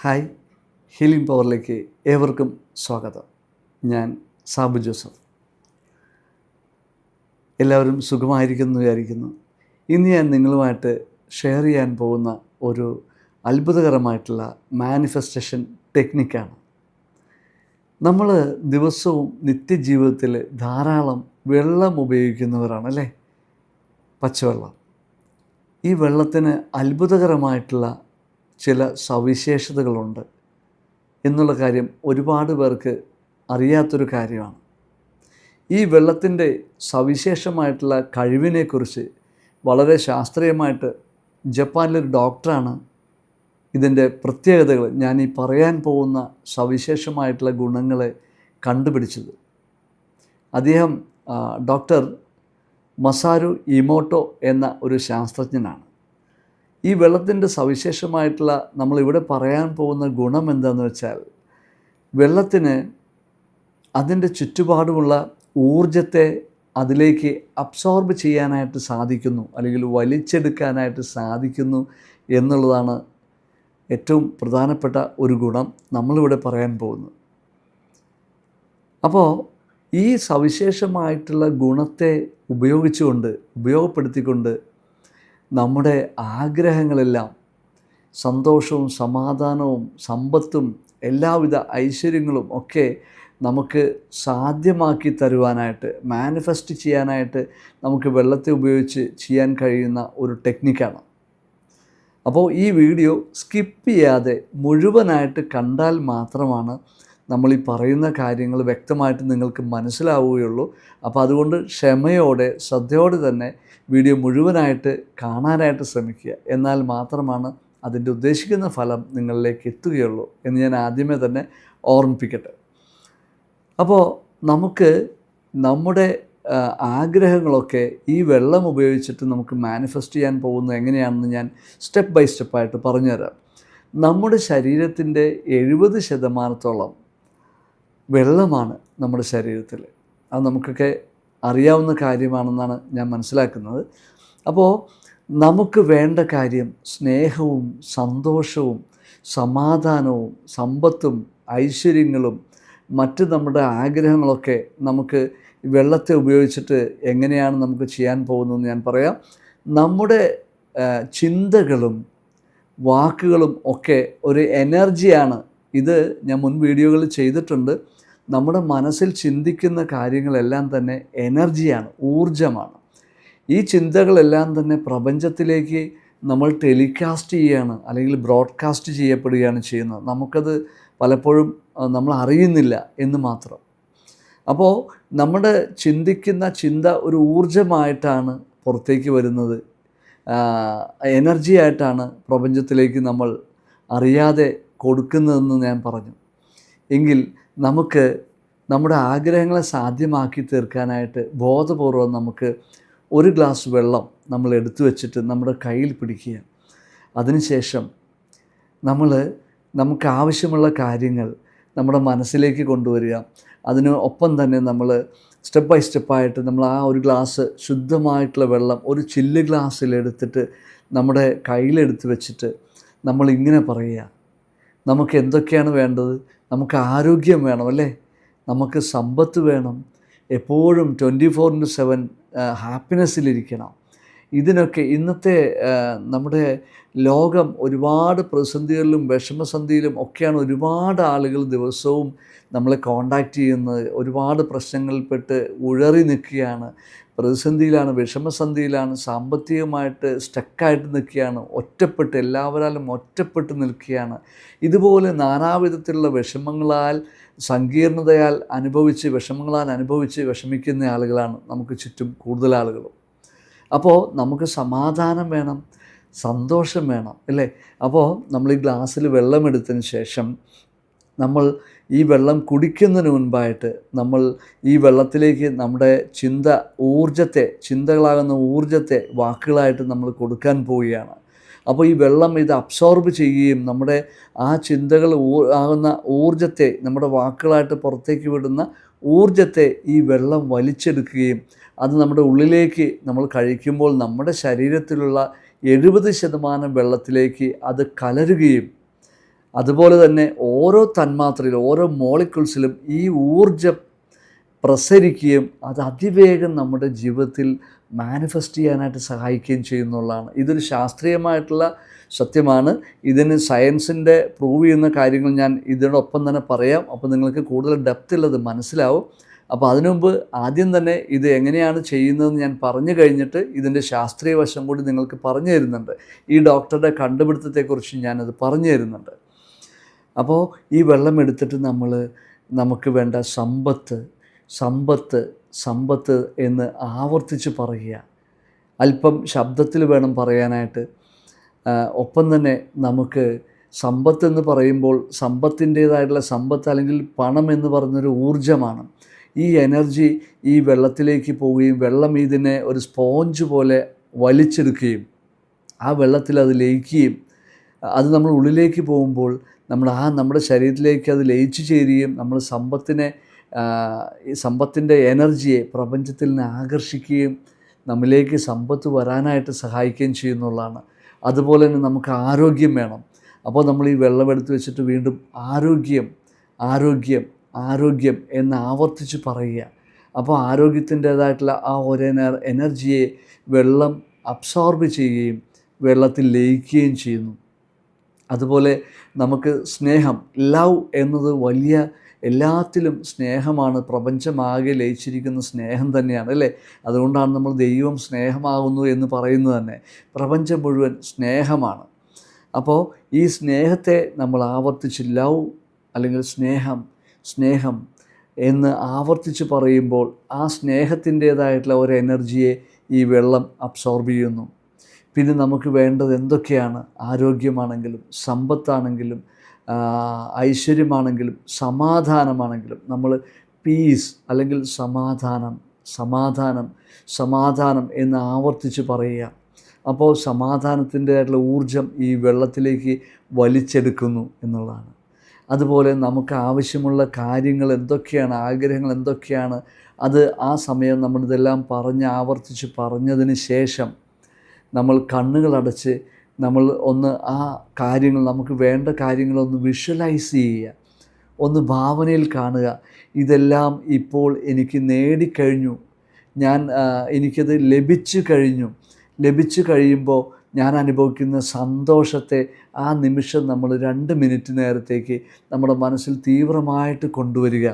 Hi healing പവറിലേക്ക് ഏവർക്കും സ്വാഗതം. ഞാൻ സാബു ജോസഫ്. എല്ലാവരും സുഖമായിരിക്കുന്നു വിചാരിക്കുന്നു. ഇന്ന് ഞാൻ നിങ്ങളുമായിട്ട് ഷെയർ ചെയ്യാൻ പോകുന്ന ഒരു അത്ഭുതകരമായിട്ടുള്ള മാനിഫെസ്റ്റേഷൻ ടെക്നിക്കാണ്. നമ്മൾ ദിവസവും നിത്യജീവിതത്തിൽ ധാരാളം വെള്ളം ഉപയോഗിക്കുന്നവരാണ് അല്ലേ? പച്ചവെള്ളം. ഈ വെള്ളത്തിന് അത്ഭുതകരമായിട്ടുള്ള ചില സവിശേഷതകളുണ്ട് എന്നുള്ള കാര്യം ഒരുപാട് പേർക്ക് അറിയാത്തൊരു കാര്യമാണ്. ഈ വെള്ളത്തിന്റെ സവിശേഷമായിട്ടുള്ള കഴിവിനെക്കുറിച്ച് വളരെ ശാസ്ത്രീയമായിട്ട് ജപ്പാനിലൊരു ഡോക്ടറാണ് ഇതിന്റെ പ്രത്യേകതകൾ. ഞാൻ ഈ പറയാൻ പോകുന്ന സവിശേഷമായിട്ടുള്ള ഗുണങ്ങളെ കണ്ടുപിടിച്ചത്. അദ്ദേഹം ഡോക്ടർ മസാരു ഇമോട്ടോ എന്ന ഒരു ശാസ്ത്രജ്ഞനാണ്. ഈ വെള്ളത്തിന്റെ സവിശേഷമായിട്ടുള്ള നമ്മളിവിടെ പറയാൻ പോകുന്ന ഗുണം എന്താണെന്ന് വെച്ചാൽ വെള്ളത്തിന് അതിന്റെ ചുറ്റുപാടുമുള്ള ഊർജത്തെ അതിലേക്ക് അബ്സോർബ് ചെയ്യാനായിട്ട് സാധിക്കുന്നു അല്ലെങ്കിൽ വലിച്ചെടുക്കാനായിട്ട് സാധിക്കുന്നു എന്നുള്ളതാണ് ഏറ്റവും പ്രധാനപ്പെട്ട ഒരു ഗുണം നമ്മളിവിടെ പറയാൻ പോകുന്നത്. അപ്പോൾ ഈ സവിശേഷമായിട്ടുള്ള ഗുണത്തെ ഉപയോഗിച്ചുകൊണ്ട് ഉപയോഗപ്പെടുത്തിക്കൊണ്ട് നമ്മുടെ ആഗ്രഹങ്ങളെല്ലാം സന്തോഷവും സമാധാനവും സമ്പത്തും എല്ലാവിധ ഐശ്വര്യങ്ങളും ഒക്കെ നമുക്ക് സാധ്യമാക്കി തരുവാനായിട്ട് മാനിഫെസ്റ്റ് ചെയ്യാനായിട്ട് നമുക്ക് വെള്ളത്തെ ഉപയോഗിച്ച് ചെയ്യാൻ കഴിയുന്ന ഒരു ടെക്നിക്കാണ് അപ്പോൾ ഈ വീഡിയോ സ്കിപ്പ് ചെയ്യാതെ മുഴുവനായിട്ട് കണ്ടാൽ മാത്രമാണ് നമ്മൾ ഈ പറയുന്ന കാര്യങ്ങൾ വ്യക്തമായിട്ട് നിങ്ങൾക്ക് മനസ്സിലാവുകയുള്ളൂ. അപ്പോൾ അതുകൊണ്ട് ക്ഷമയോടെ ശ്രദ്ധയോടെ തന്നെ വീഡിയോ മുഴുവനായിട്ട് കാണാനായിട്ട് ശ്രമിക്കുക. എന്നാൽ മാത്രമാണ് അതിന്റെ ഉദ്ദേശിക്കുന്ന ഫലം നിങ്ങളിലേക്ക് എത്തുകയുള്ളൂ എന്ന് ഞാൻ ആദ്യമേ തന്നെ ഓർമ്മിപ്പിക്കട്ടെ. അപ്പോൾ നമുക്ക് നമ്മുടെ ആഗ്രഹങ്ങളൊക്കെ ഈ വെള്ളം ഉപയോഗിച്ചിട്ട് നമുക്ക് മാനിഫെസ്റ്റ് ചെയ്യാൻ പോകുന്നത് എങ്ങനെയാണെന്ന് ഞാൻ സ്റ്റെപ്പ് ബൈ സ്റ്റെപ്പായിട്ട് പറഞ്ഞുതരാം. നമ്മുടെ ശരീരത്തിന്റെ എഴുപത് ശതമാനത്തോളം വെള്ളമാണ് നമ്മുടെ ശരീരത്തിൽ. അത് നമുക്കൊക്കെ അറിയാവുന്ന കാര്യമാണെന്നാണ് ഞാൻ മനസ്സിലാക്കുന്നത്. അപ്പോൾ നമുക്ക് വേണ്ട കാര്യം സ്നേഹവും സന്തോഷവും സമാധാനവും സമ്പത്തും ഐശ്വര്യങ്ങളും മറ്റ് നമ്മുടെ ആഗ്രഹങ്ങളൊക്കെ നമുക്ക് വെള്ളത്തെ ഉപയോഗിച്ചിട്ട് എങ്ങനെയാണ് നമുക്ക് ചെയ്യാൻ പോകുന്നതെന്ന് ഞാൻ പറയാം. നമ്മുടെ ചിന്തകളും വാക്കുകളും ഒക്കെ ഒരു എനർജിയാണ്. ഇത് ഞാൻ മുൻ വീഡിയോകളിൽ ചെയ്തിട്ടുണ്ട്. നമ്മുടെ മനസ്സിൽ ചിന്തിക്കുന്ന കാര്യങ്ങളെല്ലാം തന്നെ എനർജിയാണ് ഊർജമാണ് ഈ ചിന്തകളെല്ലാം തന്നെ പ്രപഞ്ചത്തിലേക്ക് നമ്മൾ ടെലികാസ്റ്റ് ചെയ്യുകയാണ് അല്ലെങ്കിൽ ബ്രോഡ്കാസ്റ്റ് ചെയ്യപ്പെടുകയാണ് ചെയ്യുന്നത്. നമുക്കത് പലപ്പോഴും നമ്മൾ അറിയുന്നില്ല എന്ന് മാത്രം. അപ്പോൾ നമ്മുടെ ചിന്തിക്കുന്ന ചിന്ത ഒരു ഊർജമായിട്ടാണ് പുറത്തേക്ക് വരുന്നത്. എനർജി ആയിട്ടാണ് പ്രപഞ്ചത്തിലേക്ക് നമ്മൾ അറിയാതെ കൊടുക്കുന്നതെന്ന് ഞാൻ പറഞ്ഞു. എങ്കിൽ നമുക്ക് നമ്മുടെ ആഗ്രഹങ്ങളെ സാധ്യമാക്കി തീർക്കാനായിട്ട് ബോധപൂർവം നമുക്ക് ഒരു ഗ്ലാസ് വെള്ളം നമ്മൾ എടുത്തു വച്ചിട്ട് നമ്മുടെ കയ്യിൽ പിടിക്കുക. അതിനുശേഷം നമ്മൾ നമുക്ക് ആവശ്യമുള്ള കാര്യങ്ങൾ നമ്മുടെ മനസ്സിലേക്ക് കൊണ്ടുവരിക. അതിന് ഒപ്പം തന്നെ നമ്മൾ സ്റ്റെപ്പ് ബൈ സ്റ്റെപ്പായിട്ട് നമ്മൾ ആ ഒരു ഗ്ലാസ് ശുദ്ധമായിട്ടുള്ള വെള്ളം ഒരു ചില്ല് ഗ്ലാസ്സിലെടുത്തിട്ട് നമ്മുടെ കയ്യിലെടുത്ത് വെച്ചിട്ട് നമ്മൾ ഇങ്ങനെ പറയുക. നമുക്ക് എന്തൊക്കെയാണ് വേണ്ടത്? നമുക്ക് ആരോഗ്യം വേണം അല്ലേ? നമുക്ക് സമ്പത്ത് വേണം. എപ്പോഴും ട്വന്റി ഫോർ ഇന്റു സെവൻ ഹാപ്പിനെസ്സിലിരിക്കണം ഇതിനൊക്കെ ഇന്നത്തെ നമ്മുടെ ലോകം ഒരുപാട് പ്രതിസന്ധികളിലും വിഷമസന്ധിയിലും ഒക്കെയാണ് ഒരുപാട് ആളുകൾ ദിവസവും നമ്മളെ കോണ്ടാക്റ്റ് ചെയ്യുന്നത്. ഒരുപാട് പ്രശ്നങ്ങളിൽപ്പെട്ട് ഉഴറി നിൽക്കുകയാണ്. പ്രതിസന്ധിയിലാണ് വിഷമസന്ധിയിലാണ് സാമ്പത്തികമായിട്ട് സ്റ്റക്കായിട്ട് നിൽക്കുകയാണ് ഒറ്റപ്പെട്ട് എല്ലാവരാലും ഒറ്റപ്പെട്ട് നിൽക്കുകയാണ്. ഇതുപോലെ നാനാവിധത്തിലുള്ള വിഷമങ്ങളാൽ സങ്കീർണതയാൽ അനുഭവിച്ച് വിഷമങ്ങളാൽ അനുഭവിച്ച് വിഷമിക്കുന്ന ആളുകളാണ് നമുക്ക് ചുറ്റും കൂടുതൽ ആളുകളും. അപ്പോൾ നമുക്ക് സമാധാനം വേണം സന്തോഷം വേണം അല്ലേ? അപ്പോൾ നമ്മൾ ഈ ഗ്ലാസ്സിൽ വെള്ളം എടുത്തതിന് ശേഷം നമ്മൾ ഈ വെള്ളം കുടിക്കുന്നതിന് മുൻപായിട്ട് നമ്മൾ ഈ വെള്ളത്തിലേക്ക് നമ്മുടെ ചിന്ത ഊർജത്തെ ചിന്തകളാകുന്ന ഊർജത്തെ വാക്കുകളായിട്ട് നമ്മൾ കൊടുക്കാൻ പോവുകയാണ്. അപ്പോൾ ഈ വെള്ളം ഇത് അബ്സോർബ് ചെയ്യുകയും നമ്മുടെ ആ ചിന്തകൾ ആകുന്ന ഊർജത്തെ നമ്മുടെ വാക്കുകളായിട്ട് പുറത്തേക്ക് വിടുന്ന ഊർജത്തെ ഈ വെള്ളം വലിച്ചെടുക്കുകയും അത് നമ്മുടെ ഉള്ളിലേക്ക് നമ്മൾ കഴിക്കുമ്പോൾ നമ്മുടെ ശരീരത്തിലുള്ള എഴുപത് ശതമാനം വെള്ളത്തിലേക്ക് അത് കലരുകയും അതുപോലെ തന്നെ ഓരോ തന്മാത്രയിലും ഓരോ മോളിക്യൂൾസിലും ഈ ഊർജം പ്രസരിക്കുകയും അത് അതിവേഗം നമ്മുടെ ജീവിതത്തിൽ മാനിഫെസ്റ്റ് ചെയ്യാനായിട്ട് സഹായിക്കുകയും ചെയ്യുന്നുള്ളതാണ്. ഇതൊരു ശാസ്ത്രീയമായിട്ടുള്ള സത്യമാണ്. ഇതിന് സയൻസിന്റെ പ്രൂവ് ചെയ്യുന്ന കാര്യങ്ങൾ ഞാൻ ഇതിനോടൊപ്പം തന്നെ പറയാം. അപ്പോൾ നിങ്ങൾക്ക് കൂടുതൽ ഡെപ്ത് ഉള്ളത് മനസ്സിലാവും. അപ്പോൾ അതിനുമുമ്പ് ആദ്യം തന്നെ ഇത് എങ്ങനെയാണ് ചെയ്യുന്നതെന്ന് ഞാൻ പറഞ്ഞു കഴിഞ്ഞിട്ട് ഇതിന്റെ ശാസ്ത്രീയ വശം കൂടി നിങ്ങൾക്ക് പറഞ്ഞു തരുന്നുണ്ട്. ഈ ഡോക്ടറുടെ കണ്ടുപിടുത്തത്തെക്കുറിച്ച് ഞാനത് പറഞ്ഞു തരുന്നുണ്ട്. അപ്പോൾ ഈ വെള്ളം എടുത്തിട്ട് നമ്മൾ നമുക്ക് വേണ്ട സമ്പത്ത് സമ്പത്ത് സമ്പത്ത് എന്ന് ആവർത്തിച്ച് പറയുക. അല്പം ശബ്ദത്തിൽ വേണം പറയാനായിട്ട്. ഒപ്പം തന്നെ നമുക്ക് സമ്പത്ത് എന്ന് പറയുമ്പോൾ സമ്പത്തിന്റേതായിട്ടുള്ള സമ്പത്ത് അല്ലെങ്കിൽ പണം എന്ന് പറയുന്നൊരു ഊർജമാണ്. ഈ എനർജി ഈ വെള്ളത്തിലേക്ക് പോവുകയും വെള്ളം ഇതിനെ ഒരു സ്പോഞ്ച് പോലെ വലിച്ചെടുക്കുകയും ആ വെള്ളത്തിൽ അത് ലയിക്കുകയും അത് നമ്മൾ ഉള്ളിലേക്ക് പോകുമ്പോൾ നമ്മൾ ആ നമ്മുടെ ശരീരത്തിലേക്ക് അത് ലയിച്ചു ചേരുകയും നമ്മൾ സമ്പത്തിനെ സമ്പത്തിന്റെ എനർജിയെ പ്രപഞ്ചത്തിൽ നിന്ന് ആകർഷിക്കുകയും നമ്മിലേക്ക് സമ്പത്ത് വരാനായിട്ട് സഹായിക്കുകയും ചെയ്യുന്നുള്ളതാണ്. അതുപോലെ തന്നെ നമുക്ക് ആരോഗ്യം വേണം. അപ്പോൾ നമ്മൾ ഈ വെള്ളം എടുത്തു വെച്ചിട്ട് വീണ്ടും ആരോഗ്യം ആരോഗ്യം ആരോഗ്യം എന്ന് ആവർത്തിച്ച് പറയുക. അപ്പോൾ ആരോഗ്യത്തിന്റേതായിട്ടുള്ള ആ ഒരു നേർ എനർജിയെ വെള്ളം അബ്സോർബ് ചെയ്യുകയും വെള്ളത്തിൽ ലയിക്കുകയും ചെയ്യുന്നു. അതുപോലെ നമുക്ക് സ്നേഹം ലവ് എന്നത് വലിയ എല്ലാത്തിലും സ്നേഹമാണ്. പ്രപഞ്ചമാകെ ലയിച്ചിരിക്കുന്ന സ്നേഹം തന്നെയാണ് അല്ലേ? അതുകൊണ്ടാണ് നമ്മൾ ദൈവം സ്നേഹമാകുന്നു എന്ന് പറയുന്നത് തന്നെ. പ്രപഞ്ചം മുഴുവൻ സ്നേഹമാണ്. അപ്പോൾ ഈ സ്നേഹത്തെ നമ്മൾ ആവർത്തിച്ച് ലവ് അല്ലെങ്കിൽ സ്നേഹം സ്നേഹം എന്ന് ആവർത്തിച്ച് പറയുമ്പോൾ ആ സ്നേഹത്തിന്റേതായിട്ടുള്ള ഒരു എനർജിയെ ഈ വെള്ളം അബ്സോർബ് ചെയ്യുന്നു. പിന്നെ നമുക്ക് വേണ്ടത് എന്തൊക്കെയാണ്? ആരോഗ്യമാണെങ്കിലും സമ്പത്താണെങ്കിലും ഐശ്വര്യമാണെങ്കിലും സമാധാനമാണെങ്കിലും. നമ്മൾ പീസ് അല്ലെങ്കിൽ സമാധാനം സമാധാനം സമാധാനം എന്ന് ആവർത്തിച്ച് പറയുക. അപ്പോൾ സമാധാനത്തിന്റെതായിട്ടുള്ള ഊർജം ഈ വെള്ളത്തിലേക്ക് വലിച്ചെടുക്കുന്നു എന്നുള്ളതാണ്. അതുപോലെ നമുക്ക് ആവശ്യമുള്ള കാര്യങ്ങൾ എന്തൊക്കെയാണ് ആഗ്രഹങ്ങൾ എന്തൊക്കെയാണ് അത് ആ സമയം നമ്മളിതെല്ലാം പറഞ്ഞ് ആവർത്തിച്ച് പറഞ്ഞതിന് ശേഷം നമ്മൾ കണ്ണുകളടച്ച് നമ്മൾ ഒന്ന് ആ കാര്യങ്ങൾ നമുക്ക് വേണ്ട കാര്യങ്ങളൊന്ന് വിഷ്വലൈസ് ചെയ്യുക. ഒന്ന് ഭാവനയിൽ കാണുക. ഇതെല്ലാം ഇപ്പോൾ എനിക്ക് നേടിക്കഴിഞ്ഞു. ഞാൻ എനിക്കത് ലഭിച്ചു കഴിഞ്ഞു. ലഭിച്ചു കഴിയുമ്പോൾ ഞാൻ അനുഭവിക്കുന്ന സന്തോഷത്തെ ആ നിമിഷം നമ്മൾ രണ്ട് മിനിറ്റ് നേരത്തേക്ക് നമ്മുടെ മനസ്സിൽ തീവ്രമായിട്ട് കൊണ്ടുവരിക.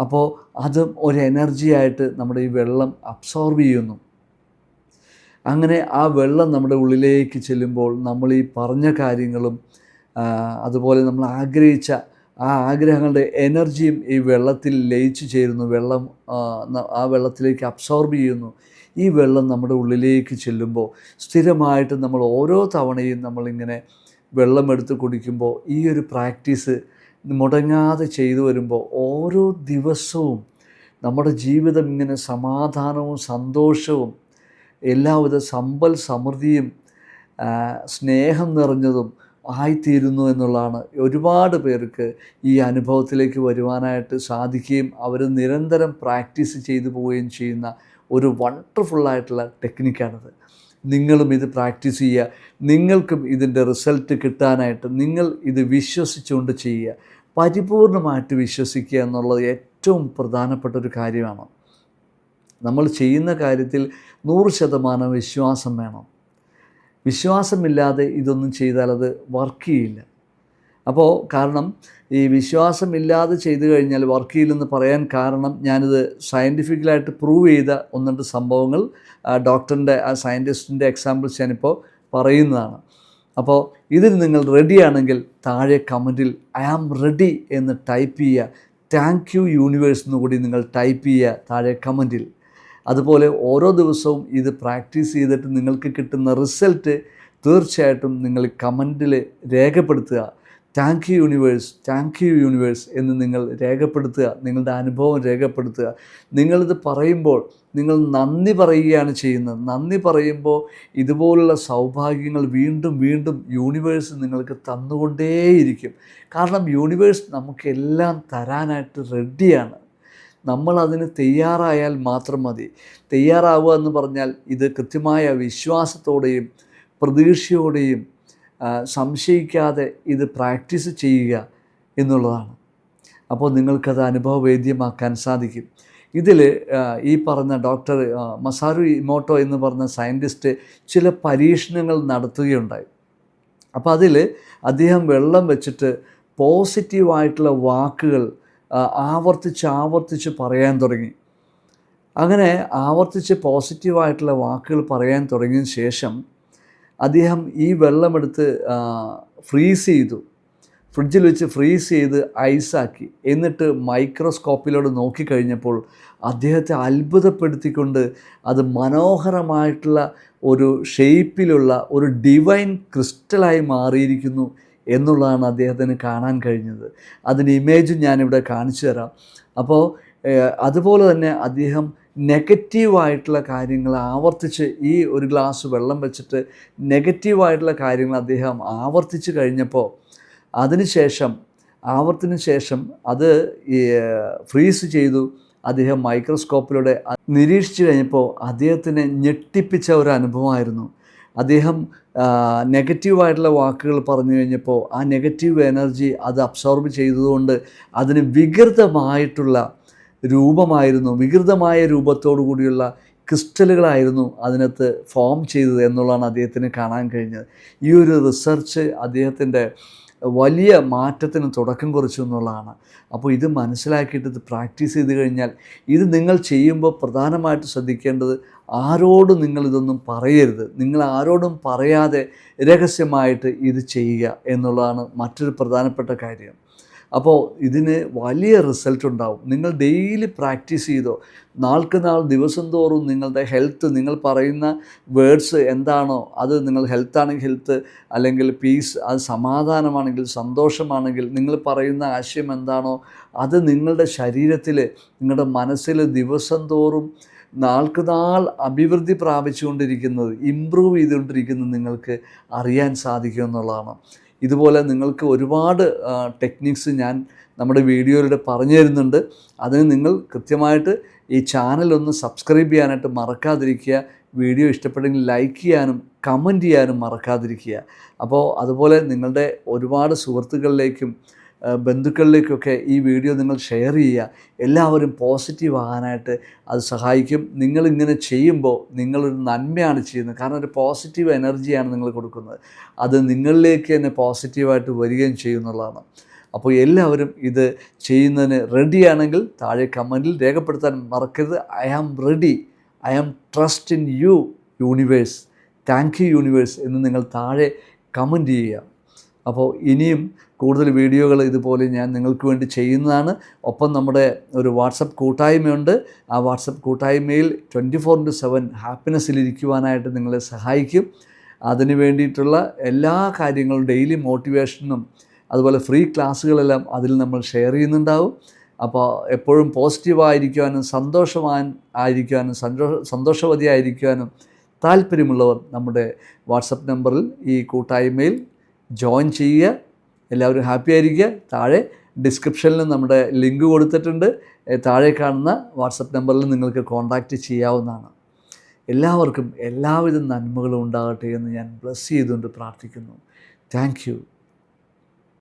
അപ്പോൾ അതും ഒരു എനർജിയായിട്ട് നമ്മുടെ ഈ വെള്ളം അബ്സോർബ് ചെയ്യുന്നു. അങ്ങനെ ആ വെള്ളം നമ്മുടെ ഉള്ളിലേക്ക് ചെല്ലുമ്പോൾ നമ്മൾ ഈ പറഞ്ഞ കാര്യങ്ങളും അതുപോലെ നമ്മൾ ആഗ്രഹിച്ച ആ ആഗ്രഹങ്ങളുടെ എനർജിയും ഈ വെള്ളത്തിൽ ലയിച്ചു ചേരുന്നു. വെള്ളം ആ, വെള്ളത്തിലേക്ക് അബ്സോർബ് ചെയ്യുന്നു. ഈ വെള്ളം നമ്മുടെ ഉള്ളിലേക്ക് ചെല്ലുമ്പോൾ സ്ഥിരമായിട്ട് നമ്മൾ ഓരോ തവണയും നമ്മളിങ്ങനെ വെള്ളമെടുത്ത് കുടിക്കുമ്പോൾ ഈ ഒരു പ്രാക്ടീസ് മുടങ്ങാതെ ചെയ്തു വരുമ്പോൾ ഓരോ ദിവസവും നമ്മുടെ ജീവിതം ഇങ്ങനെ സമാധാനവും സന്തോഷവും എല്ലാവിധ സമ്പൽ സമൃദ്ധിയും സ്നേഹം നിറഞ്ഞതും ആയിത്തീരുന്നു എന്നുള്ളതാണ് ഒരുപാട് പേർക്ക് ഈ അനുഭവത്തിലേക്ക് വരുവാനായിട്ട് സാധിക്കുകയും അവർ നിരന്തരം പ്രാക്ടീസ് ചെയ്തു പോവുകയും ചെയ്യുന്ന ഒരു വണ്ടർഫുള്ളായിട്ടുള്ള ടെക്നിക്കാണിത് നിങ്ങളും ഇത് പ്രാക്ടീസ് ചെയ്യുക നിങ്ങൾക്കും ഇതിന്റെ റിസൾട്ട് കിട്ടാനായിട്ട് നിങ്ങൾ ഇത് വിശ്വസിച്ചുകൊണ്ട് ചെയ്യുക പരിപൂർണമായിട്ട് വിശ്വസിക്കുക എന്നുള്ളത് ഏറ്റവും പ്രധാനപ്പെട്ട ഒരു കാര്യമാണ്. നമ്മൾ ചെയ്യുന്ന കാര്യത്തിൽ നൂറ് ശതമാനം വിശ്വാസം വേണം. വിശ്വാസമില്ലാതെ ഇതൊന്നും ചെയ്താൽ അത് വർക്ക് ചെയ്യില്ല. അപ്പോൾ കാരണം ഈ വിശ്വാസമില്ലാതെ ചെയ്തു കഴിഞ്ഞാൽ വർക്ക് ചെയ്യില്ലെന്ന് പറയാൻ കാരണം ഞാനിത് സയന്റിഫിക്കലായിട്ട് പ്രൂവ് ചെയ്ത ഒന്ന് രണ്ട് സംഭവങ്ങൾ ഡോക്ടറിന്റെ ആ സയന്റിസ്റ്റിന്റെ എക്സാമ്പിൾസ് ഞാനിപ്പോൾ പറയുന്നതാണ്. അപ്പോൾ ഇതിന് നിങ്ങൾ റെഡിയാണെങ്കിൽ താഴെ കമന്റിൽ ഐ ആം റെഡി എന്ന് ടൈപ്പ് ചെയ്യുക. താങ്ക് യു യൂണിവേഴ്സ് എന്നുകൂടി നിങ്ങൾ ടൈപ്പ് ചെയ്യുക താഴെ കമന്റിൽ അതുപോലെ ഓരോ ദിവസവും ഇത് പ്രാക്ടീസ് ചെയ്തിട്ട് നിങ്ങൾക്ക് കിട്ടുന്ന റിസൾട്ട് തീർച്ചയായിട്ടും നിങ്ങൾ കമന്റിൽ രേഖപ്പെടുത്തുക. Thank you universe thank you universe എന്ന് നിങ്ങൾ രേഖപ്പെടുത്തുക. നിങ്ങളുടെ അനുഭവം രേഖപ്പെടുത്തുക. നിങ്ങളിത് പറയുമ്പോൾ നിങ്ങൾ നന്ദി പറയുകയാണ് ചെയ്യുന്നത്. നന്ദി പറയുമ്പോൾ ഇതുപോലുള്ള സൗഭാഗ്യങ്ങൾ വീണ്ടും വീണ്ടും യൂണിവേഴ്സ് നിങ്ങൾക്ക് തന്നുകൊണ്ടേയിരിക്കും. കാരണം യൂണിവേഴ്സ് നമുക്കെല്ലാം തരാനായിട്ട് റെഡിയാണ് നമ്മൾ അതിന് തയ്യാറായാൽ മാത്രം മതി. തയ്യാറാവുക എന്ന് പറഞ്ഞാൽ ഇത് കൃത്യമായ വിശ്വാസത്തോടെയും പ്രതീക്ഷയോടെയും സംശയിക്കാതെ ഇത് പ്രാക്ടീസ് ചെയ്യുക എന്നുള്ളതാണ്. അപ്പോൾ നിങ്ങൾക്കത് അനുഭവവേദ്യമാക്കാൻ സാധിക്കും. ഇതിൽ ഈ പറഞ്ഞ ഡോക്ടർ മസാരു ഇമോട്ടോ എന്ന് പറഞ്ഞ സയന്റിസ്റ്റ് ചില പരീക്ഷണങ്ങൾ നടത്തുകയുണ്ടായി. അപ്പോൾ അതിൽ അദ്ദേഹം വെള്ളം വെച്ചിട്ട് പോസിറ്റീവായിട്ടുള്ള വാക്കുകൾ ആവർത്തിച്ച് ആവർത്തിച്ച് പറയാൻ തുടങ്ങി. അങ്ങനെ ആവർത്തിച്ച് പോസിറ്റീവായിട്ടുള്ള വാക്കുകൾ പറയാൻ തുടങ്ങിയ ശേഷം അദ്ദേഹം ഈ വെള്ളമെടുത്ത് ഫ്രീസ് ചെയ്തു. ഫ്രിഡ്ജിൽ വെച്ച് ഫ്രീസ് ചെയ്ത് ഐസാക്കി എന്നിട്ട് മൈക്രോസ്കോപ്പിലൂടെ നോക്കിക്കഴിഞ്ഞപ്പോൾ അദ്ദേഹത്തെ അത്ഭുതപ്പെടുത്തിക്കൊണ്ട് അത് മനോഹരമായിട്ടുള്ള ഒരു ഷേപ്പിലുള്ള ഒരു ഡിവൈൻ ക്രിസ്റ്റലായി മാറിയിരിക്കുന്നു. എന്നുള്ളതാണ് അദ്ദേഹത്തിന് കാണാൻ കഴിഞ്ഞത്. അതിന്റെ ഇമേജും ഞാനിവിടെ കാണിച്ചു തരാം. അപ്പോൾ അതുപോലെ തന്നെ അദ്ദേഹം നെഗറ്റീവായിട്ടുള്ള കാര്യങ്ങൾ ആവർത്തിച്ച് ഈ ഒരു ഗ്ലാസ് വെള്ളം വെച്ചിട്ട് നെഗറ്റീവായിട്ടുള്ള കാര്യങ്ങൾ അദ്ദേഹം ആവർത്തിച്ച് കഴിഞ്ഞപ്പോൾ അതിനുശേഷം ആവർത്തിന് ശേഷം അത് ഫ്രീസ് ചെയ്തു. അദ്ദേഹം മൈക്രോസ്കോപ്പിലൂടെ നിരീക്ഷിച്ചു കഴിഞ്ഞപ്പോൾ അദ്ദേഹത്തിനെ ഞെട്ടിപ്പിച്ച ഒരു അനുഭവമായിരുന്നു. അദ്ദേഹം നെഗറ്റീവായിട്ടുള്ള വാക്കുകൾ പറഞ്ഞു കഴിഞ്ഞപ്പോൾ ആ നെഗറ്റീവ് എനർജി അത് അബ്സോർബ് ചെയ്തതുകൊണ്ട് അതിന് വികൃതമായിട്ടുള്ള രൂപമായിരുന്നു വികൃതമായ രൂപത്തോടു കൂടിയുള്ള ക്രിസ്റ്റലുകളായിരുന്നു അതിനകത്ത് ഫോം ചെയ്തത് എന്നുള്ളതാണ് അദ്ദേഹത്തിന് കാണാൻ കഴിഞ്ഞത്. ഈ ഒരു റിസർച്ച് അദ്ദേഹത്തിന്റെ വലിയ മാറ്റത്തിന് തുടക്കം കുറിച്ചു എന്നുള്ളതാണ്. അപ്പോൾ ഇത് മനസ്സിലാക്കിയിട്ട് ഇത് പ്രാക്ടീസ് ചെയ്ത് കഴിഞ്ഞാൽ ഇത് നിങ്ങൾ ചെയ്യുമ്പോൾ പ്രധാനമായിട്ട് ശ്രദ്ധിക്കേണ്ടത് ആരോടും നിങ്ങളിതൊന്നും പറയരുത്. നിങ്ങൾ ആരോടും പറയാതെ രഹസ്യമായിട്ട് ഇത് ചെയ്യുക എന്നുള്ളതാണ് മറ്റൊരു പ്രധാനപ്പെട്ട കാര്യം. അപ്പോൾ ഇതിന് വലിയ റിസൾട്ട് ഉണ്ടാവും. നിങ്ങൾ ഡെയിലി പ്രാക്ടീസ് ചെയ്തോ നാൾക്ക് നാൾ ദിവസം തോറും നിങ്ങളുടെ ഹെൽത്ത് നിങ്ങൾ പറയുന്ന വേർഡ്സ് എന്താണോ അത് നിങ്ങൾ ഹെൽത്താണെങ്കിൽ ഹെൽത്ത് അല്ലെങ്കിൽ പീസ് അത് സമാധാനമാണെങ്കിൽ സന്തോഷമാണെങ്കിൽ നിങ്ങൾ പറയുന്ന ആശയം എന്താണോ അത് നിങ്ങളുടെ ശരീരത്തിൽ നിങ്ങളുടെ മനസ്സിൽ ദിവസം തോറും നാൾക്ക് നാൾ അഭിവൃദ്ധി പ്രാപിച്ചുകൊണ്ടിരിക്കുന്നത് ഇമ്പ്രൂവ് ചെയ്തുകൊണ്ടിരിക്കുന്നത് നിങ്ങൾക്ക് അറിയാൻ സാധിക്കും എന്നുള്ളതാണ്. ഇതുപോലെ നിങ്ങൾക്ക് ഒരുപാട് ടെക്നിക്സ് ഞാൻ നമ്മുടെ വീഡിയോയിലൂടെ പറഞ്ഞു തരുന്നുണ്ട്. അതിന് നിങ്ങൾ കൃത്യമായിട്ട് ഈ ചാനൽ ഒന്ന് സബ്സ്ക്രൈബ് ചെയ്യാനായിട്ട് മറക്കാതിരിക്കുക. വീഡിയോ ഇഷ്ടപ്പെട്ടെങ്കിൽ ലൈക്ക് ചെയ്യാനും കമന്റ് ചെയ്യാനും മറക്കാതിരിക്കുക. അപ്പോൾ അതുപോലെ നിങ്ങളുടെ ഒരുപാട് സുഹൃത്തുക്കളിലേക്കും ബന്ധുക്കളിലേക്കൊക്കെ ഈ വീഡിയോ നിങ്ങൾ ഷെയർ ചെയ്യുക. എല്ലാവരും പോസിറ്റീവ് ആകാനായിട്ട് അത് സഹായിക്കും. നിങ്ങളിങ്ങനെ ചെയ്യുമ്പോൾ നിങ്ങളൊരു നന്മയാണ് ചെയ്യുന്നത്. കാരണം ഒരു പോസിറ്റീവ് എനർജിയാണ് നിങ്ങൾ കൊടുക്കുന്നത്. അത് നിങ്ങളിലേക്ക് തന്നെ പോസിറ്റീവായിട്ട് വരികയും ചെയ്യുന്നുള്ളതാണ് അപ്പോൾ എല്ലാവരും ഇത് ചെയ്യുന്നതിന് റെഡിയാണെങ്കിൽ താഴെ കമന്റിൽ രേഖപ്പെടുത്താൻ മറക്കരുത്. I am ready I am trust in you universe thank you universe എന്ന് നിങ്ങൾ താഴെ കമന്റ് ചെയ്യുക. അപ്പോൾ ഇനിയും കൂടുതൽ വീഡിയോകൾ ഇതുപോലെ ഞാൻ നിങ്ങൾക്ക് വേണ്ടി ചെയ്യുന്നതാണ്. ഒപ്പം നമ്മുടെ ഒരു വാട്സപ്പ് കൂട്ടായ്മയുണ്ട്. ആ വാട്സപ്പ് കൂട്ടായ്മയിൽ ട്വന്റി ഫോർ ഇന്റു സെവൻ ഹാപ്പിനെസ്സിലിരിക്കുവാനായിട്ട് നിങ്ങളെ സഹായിക്കും. അതിന് വേണ്ടിയിട്ടുള്ള എല്ലാ കാര്യങ്ങളും ഡെയിലി മോട്ടിവേഷനും അതുപോലെ ഫ്രീ ക്ലാസ്സുകളെല്ലാം അതിൽ നമ്മൾ ഷെയർ ചെയ്യുന്നുണ്ടാവും. അപ്പോൾ എപ്പോഴും പോസിറ്റീവായിരിക്കുവാനും സന്തോഷവാൻ ആയിരിക്കുവാനും സന്തോഷ സന്തോഷവതിയായിരിക്കുവാനും താല്പര്യമുള്ളവർ നമ്മുടെ വാട്സപ്പ് നമ്പറിൽ ഈ കൂട്ടായ്മയിൽ ജോയിൻ ചെയ്യുക. എല്ലാവരും ഹാപ്പി ആയിരിക്കുക. താഴെ ഡിസ്ക്രിപ്ഷനിൽ നമ്മുടെ ലിങ്ക് കൊടുത്തിട്ടുണ്ട്. താഴെ കാണുന്ന വാട്സപ്പ് നമ്പറിൽ നിങ്ങൾക്ക് കോൺടാക്റ്റ് ചെയ്യാവുന്നതാണ്. എല്ലാവർക്കും എല്ലാവിധ നന്മകളും ഉണ്ടാകട്ടെ എന്ന് ഞാൻ ബ്ലസ് ചെയ്തുകൊണ്ട് പ്രാർത്ഥിക്കുന്നു. താങ്ക്